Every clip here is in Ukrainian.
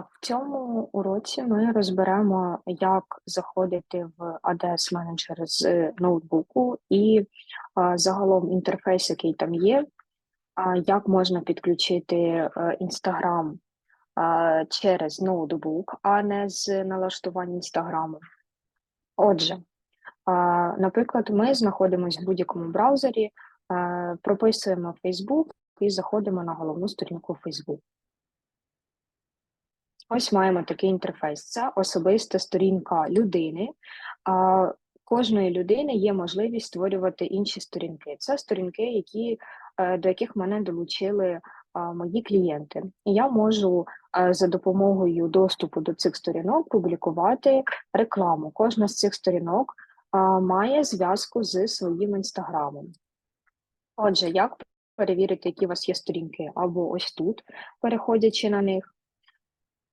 В цьому уроці ми розберемо, як заходити в ADS менеджер з ноутбуку і загалом інтерфейс, який там є, як можна підключити е, Instagram через ноутбук, а не з налаштувань інстаграму. Отже, наприклад, ми знаходимося в будь-якому браузері, прописуємо Facebook і заходимо на головну сторінку Facebook. Ось маємо такий інтерфейс. Це особиста сторінка людини. Кожної людини є можливість створювати інші сторінки. Це сторінки, які, е, до яких мене долучили мої клієнти. І я можу е, за допомогою доступу до цих сторінок публікувати рекламу. Кожна з цих сторінок має зв'язку з своїм інстаграмом. Отже, як перевірити, які у вас є сторінки, або ось тут, переходячи на них.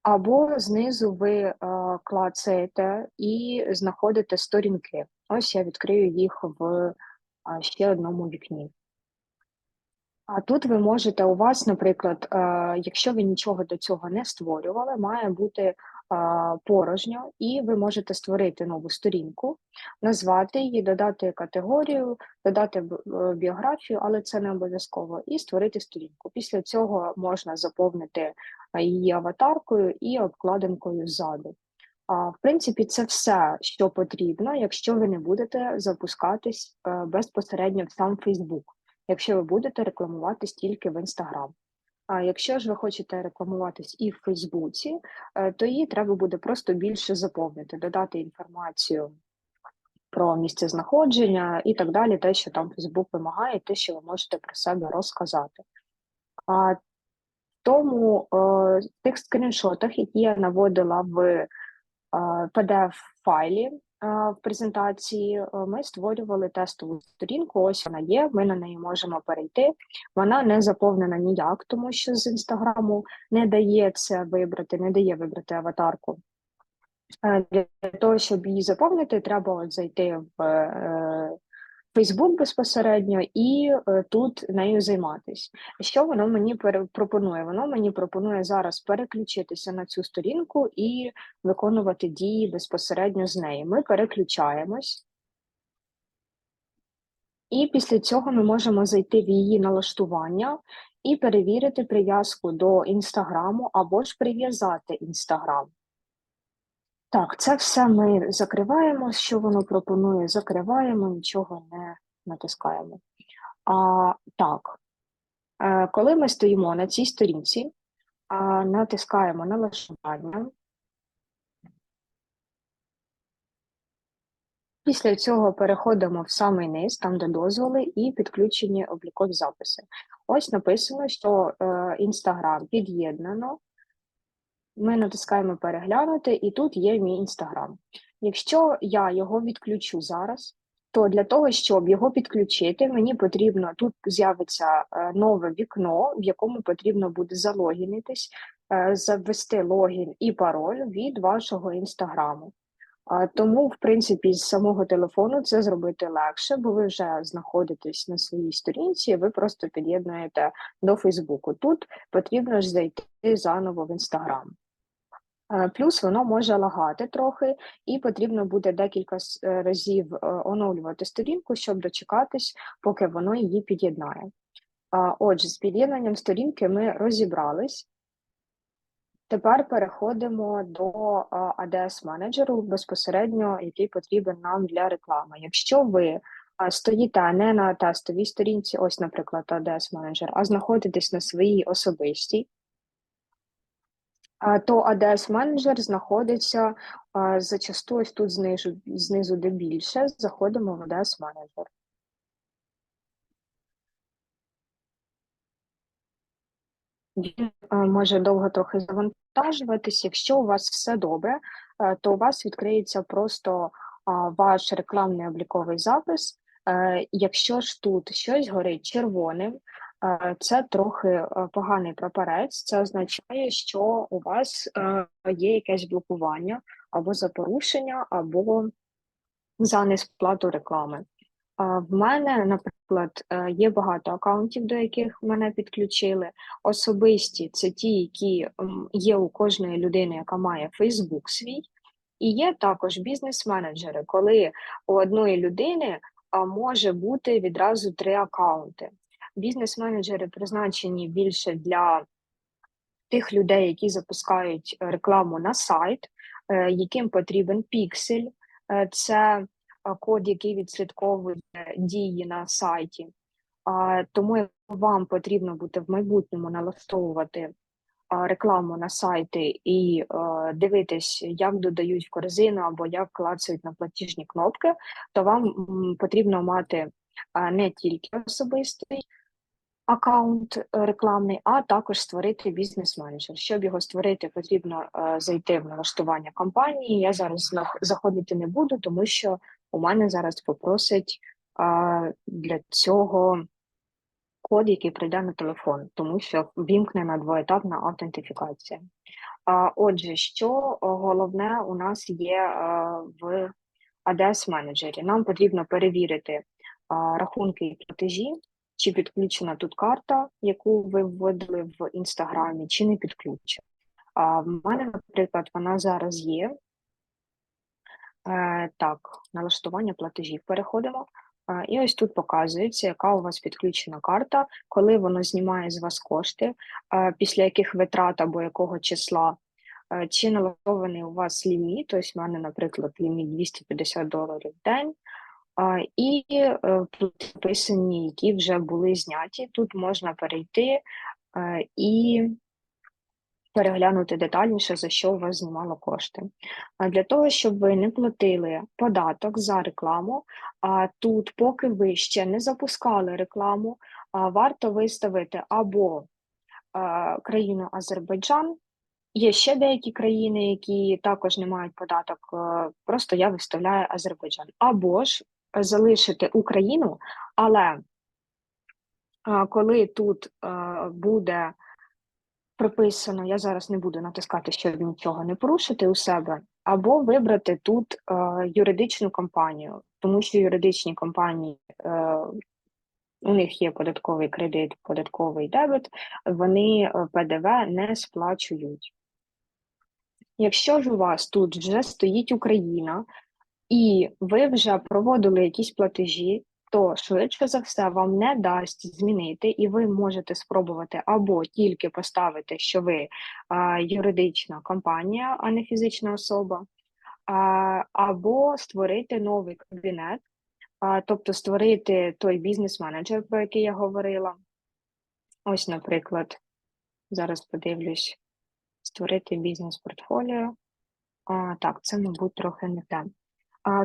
Або знизу ви е, клацаєте і знаходите сторінки. Ось я відкрию їх в е, ще одному вікні. А тут ви можете у вас, наприклад, е, якщо ви нічого до цього не створювали, має бути порожньо, і ви можете створити нову сторінку, назвати її, додати категорію, додати е, біографію, але це не обов'язково, і створити сторінку. Після цього можна заповнити її аватаркою і обкладинкою ззаду. В принципі, це все, що потрібно, якщо ви не будете запускатись е, безпосередньо в сам Фейсбук, якщо ви будете рекламуватись тільки в Інстаграм. А якщо ж ви хочете рекламуватись і в Фейсбуці, е, то її треба буде просто більше заповнити, додати інформацію про місце знаходження і так далі, те, що там Фейсбук вимагає, те, що ви можете про себе розказати. А тому е, в тих скріншотах, які я наводила в е, PDF-файлі, в презентації е, ми створювали тестову сторінку. Ось вона є. Ми на неї можемо перейти. Вона не заповнена ніяк, тому що з інстаграму не дає це вибрати, не дає вибрати аватарку. Е, для того, щоб її заповнити, треба от зайти в е, Фейсбук безпосередньо і е, тут нею займатися. Що воно мені пропонує? Воно мені пропонує зараз переключитися на цю сторінку і виконувати дії безпосередньо з неї. Ми переключаємось. І після цього ми можемо зайти в її налаштування і перевірити прив'язку до інстаграму або ж прив'язати інстаграм. Так, це все ми закриваємо. Що воно пропонує? Закриваємо, нічого не натискаємо. А, Так, е, коли ми стоїмо на цій сторінці, а, натискаємо налаштування. Після цього переходимо в самий низ, там де дозволи, і підключені облікові записи. Ось написано, що е, під'єднано ми натискаємо переглянути, і тут є мій інстаграм. Якщо я його відключу зараз, то для того, щоб його підключити, мені потрібно тут з'явиться е, нове вікно, в якому потрібно буде залогінитись, е, заввести логін і пароль від вашого інстаграму. Тому, в принципі, з самого телефону це зробити легше, бо ви вже знаходитесь на своїй сторінці, ви просто під'єднуєте до Фейсбуку. Тут потрібно ж зайти заново в інстаграм. Е, плюс воно може лагати трохи, і потрібно буде декілька е, разів е, оновлювати сторінку, щоб дочекатись, поки воно її під'єднає. Отже, з під'єднанням сторінки ми розібрались. Тепер переходимо до ads менеджеру безпосередньо, який потрібен нам для реклами. Якщо ви стоїте не на тестовій сторінці, ось, наприклад, ads менеджер а знаходитесь на своїй особистій, то ads менеджер знаходиться зачасту ось тут знизу, знизу де більше, заходимо в ads менеджер. Він може довго трохи завантажуватись. Якщо у вас все добре, то у вас відкриється просто ваш рекламний обліковий запис. Е, якщо ж тут щось горить червоним, це трохи е, поганий прапорець. Це означає, що у вас е, є якесь блокування або за порушення, або за несплату реклами. В мене, наприклад, е, є багато акаунтів, до яких мене підключили. Особисті це ті, які є у кожної людини, яка має Фейсбук свій, і є також бізнес-менеджери, коли у одної людини може бути відразу три акаунти. Бізнес-менеджери призначені більше для тих людей, які запускають е, рекламу на сайт, е, яким потрібен піксель, Е, це код, який відслідковує дії на сайті. Тому вам потрібно буде в майбутньому налаштовувати рекламу на сайти і дивитись, як додають в корзину або як клацають на платіжні кнопки, то вам потрібно мати не тільки особистий аккаунт е, рекламний, а також створити бізнес-менеджер. Щоб його створити, потрібно е, зайти в налаштування компанії. Я зараз заходити не буду, тому що у мене зараз попросить е, для цього код, який прийде на телефон, тому що вімкнена двоетапна автентифікація. Отже, що головне у нас є в ADS менеджері? Нам потрібно перевірити рахунки і платежі, чи підключена тут карта, яку ви вводили в інстаграмі, чи не підключена. В мене, наприклад, вона зараз є. Е, так, налаштування платежів переходимо. Е, і ось тут показується, яка у вас підключена карта, коли воно знімає з вас кошти, е, після яких витрат або якого числа, чи налаштований у вас ліміт, ось в мене, наприклад, ліміт 250 доларів в день, І е, тут написані, які вже були зняті. Тут можна перейти е, і переглянути детальніше, за що у вас знімало кошти. Для того, щоб ви не платили податок за рекламу, тут, поки ви ще не запускали рекламу, варто виставити або країну Азербайджан. Є ще деякі країни, які також не мають податок, е, просто я виставляю Азербайджан. Або ж залишити Україну, але коли тут буде прописано, я зараз не буду натискати, щоб нічого не порушити у себе, або вибрати тут юридичну компанію, тому що юридичні компанії. У них є податковий кредит, податковий дебет, вони ПДВ не сплачують. Якщо ж у вас тут вже стоїть Україна, і ви вже проводили якісь платежі, то швидше за все вам не дасть змінити, і ви можете спробувати або тільки поставити, що ви а, юридична компанія, а не фізична особа, а, або створити новий кабінет, а, тобто створити той бізнес-менеджер, про який я говорила. Ось, наприклад, зараз подивлюсь, створити бізнес-портфоліо. А, Так, це, мабуть, трохи не те.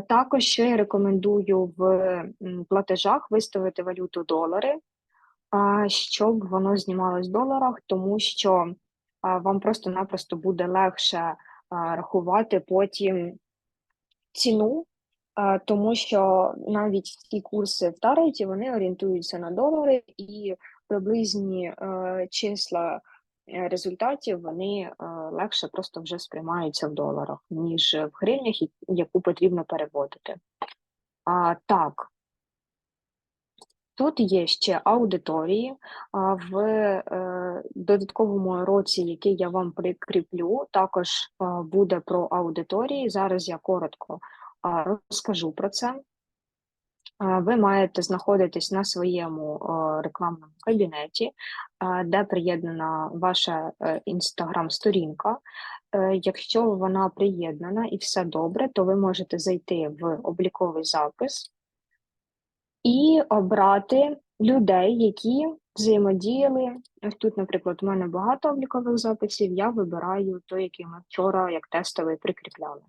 Також ще я рекомендую в платежах виставити валюту долари, щоб воно знімалось в доларах, тому що вам просто-напросто буде легше рахувати потім ціну, тому що навіть ті курси в Тареті вони орієнтуються на долари і приблизні е, числа результатів вони е, легше просто вже сприймаються в доларах, ніж в гривнях, яку потрібно переводити. А, Так, тут є ще аудиторії. В е, додатковому році, який я вам прикріплю, також буде про аудиторії. Зараз я коротко розкажу про це ви маєте знаходитись на своєму рекламному кабінеті, де приєднана ваша інстаграм-сторінка. Е, якщо вона приєднана і все добре, то ви можете зайти в обліковий запис і обрати людей, які взаємодіяли. Тут, наприклад, у мене багато облікових записів. Я вибираю той, який ми вчора як тестовий прикріпляли.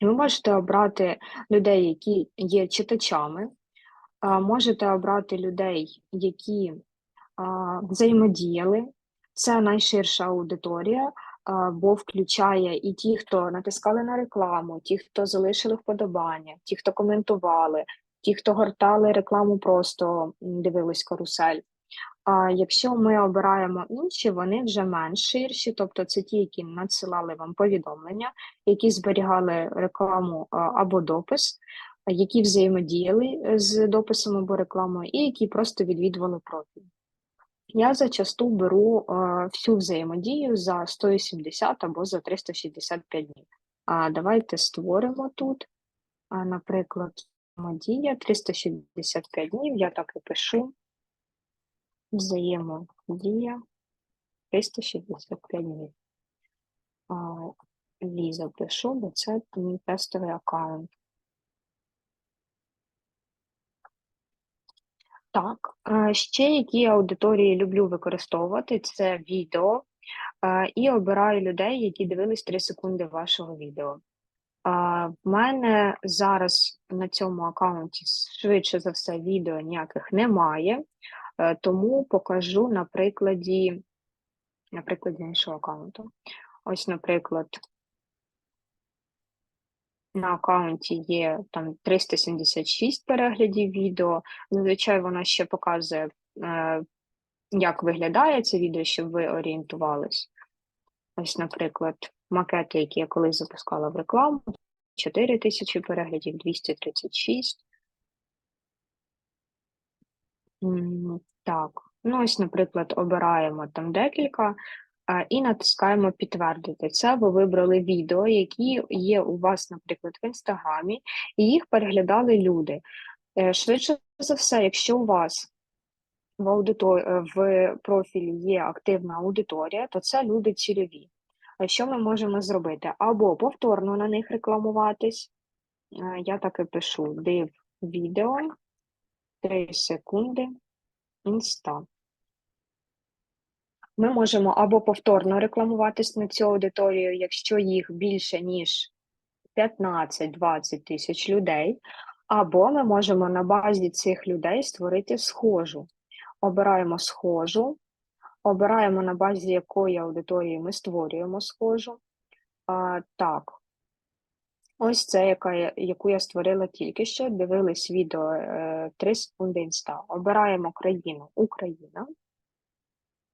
Ви можете обрати людей, які є читачами, можете обрати людей, які взаємодіяли. Це найширша аудиторія, бо включає і ті, хто натискали на рекламу, ті, хто залишили вподобання, ті, хто коментували, ті, хто гортали рекламу, просто дивились карусель. Якщо ми обираємо інші, вони вже менш ширші, тобто це ті, які надсилали вам повідомлення, які зберігали рекламу або допис. які взаємодіяли е, з дописом або рекламою, і які просто відвідували профіль. Я зачасту беру всю взаємодію за 170 або за 365 днів. А давайте створимо тут, наприклад, взаємодія 365 днів, я так і пишу. Взаємодія 365 днів. Віза пишу, бо це мій тестовий аккаунт. Так, ще які аудиторії люблю використовувати, це відео, і обираю людей, які дивились 3 секунди вашого відео. В мене зараз на цьому аккаунті швидше за все відео ніяких немає, тому покажу на прикладі, на прикладі іншого аккаунту. Ось, наприклад, на аккаунті є там 376 переглядів відео. Зазвичай вона ще показує, е, як виглядає це відео, щоб ви орієнтувались. Ось, наприклад, макети, які я колись запускала в рекламу, 4 тисячі переглядів, 236. Так, ну ось, наприклад, обираємо там декілька і натискаємо підтвердити. Це ви вибрали відео, які є у вас, наприклад, в інстаграмі, і їх переглядали люди. Е, швидше за все, якщо у вас в аудитор... в профілі є активна аудиторія, то це люди цільові. А що ми можемо зробити? Або повторно на них рекламуватись. Е, я так і пишу: див відео 3 секунди інста ми можемо або повторно рекламуватись на цю аудиторію, якщо їх більше, ніж 15-20 тисяч людей, або ми можемо на базі цих людей створити схожу. Обираємо схожу, обираємо на базі якої аудиторії ми створюємо схожу. А, Так, ось це, яка, яку я створила тільки що. Дивились відео 3 е, секунди інста. Обираємо країну Україна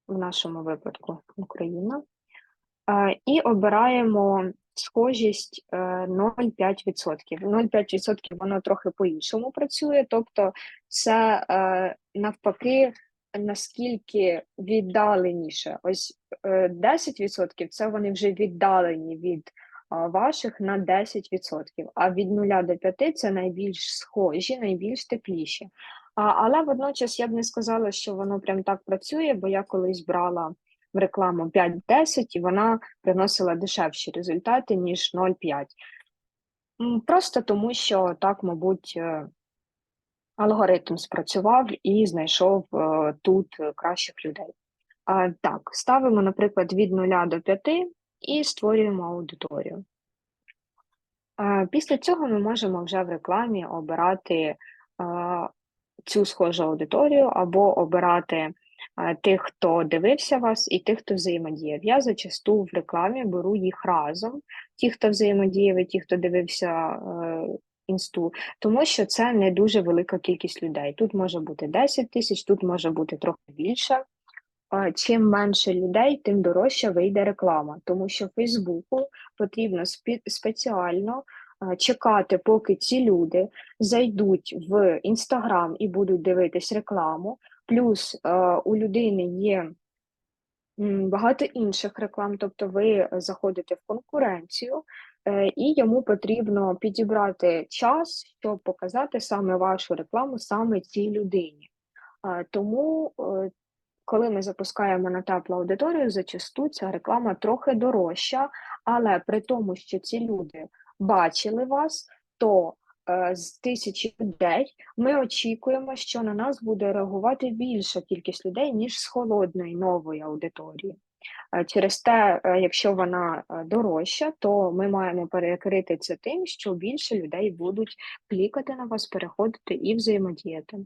в нашому випадку Україна, і обираємо схожість 0,5%. Е, 0,5% воно трохи по-іншому працює, тобто це е, навпаки. Наскільки віддаленіше, ось 10% е, це вони вже віддалені від ваших на 10%, а від 0 до 5 це найбільш схожі, найбільш тепліші. А, Але водночас я б не сказала, що воно прям так працює, бо я колись брала в рекламу 5-10 і вона приносила дешевші результати, ніж 0,5. Просто тому, що так, мабуть, е, алгоритм спрацював і знайшов е, тут кращих людей. А, Так, ставимо, наприклад, від 0 до 5 і створюємо аудиторію. Після цього ми можемо вже в рекламі обирати цю схожу аудиторію, або обирати тих, хто дивився вас, і тих, хто взаємодіяв. Я зачасту в рекламі беру їх разом, ті, хто взаємодіяв, і ті, хто дивився е, інсту, тому що це не дуже велика кількість людей. Тут може бути 10 тисяч, тут може бути трохи більше. Чим менше людей, тим дорожча вийде реклама, тому що Фейсбуку потрібно спеціально чекати, поки ці люди зайдуть в інстаграм і будуть дивитись рекламу. Плюс у людини є багато інших реклам, тобто ви заходите в конкуренцію, е, і йому потрібно підібрати час, щоб показати саме вашу рекламу, саме цій людині. Тому, е, коли ми запускаємо на теплу аудиторію, зачасту ця реклама трохи дорожча, але при тому, що ці люди бачили вас, то е, з тисячі людей ми очікуємо, що на нас буде реагувати більша кількість людей, ніж з холодної нової аудиторії. Е, через те, е, якщо вона дорожча, то ми маємо перекрити це тим, що більше людей будуть клікати на вас, переходити і взаємодіяти.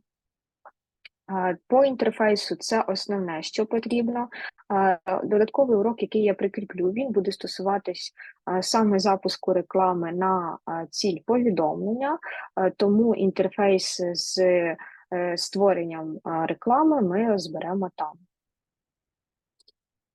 По інтерфейсу це основне, що потрібно. Додатковий урок, який я прикріплю, він буде стосуватись саме запуску реклами на ціль повідомлення, тому інтерфейс з е, створенням реклами ми розберемо там.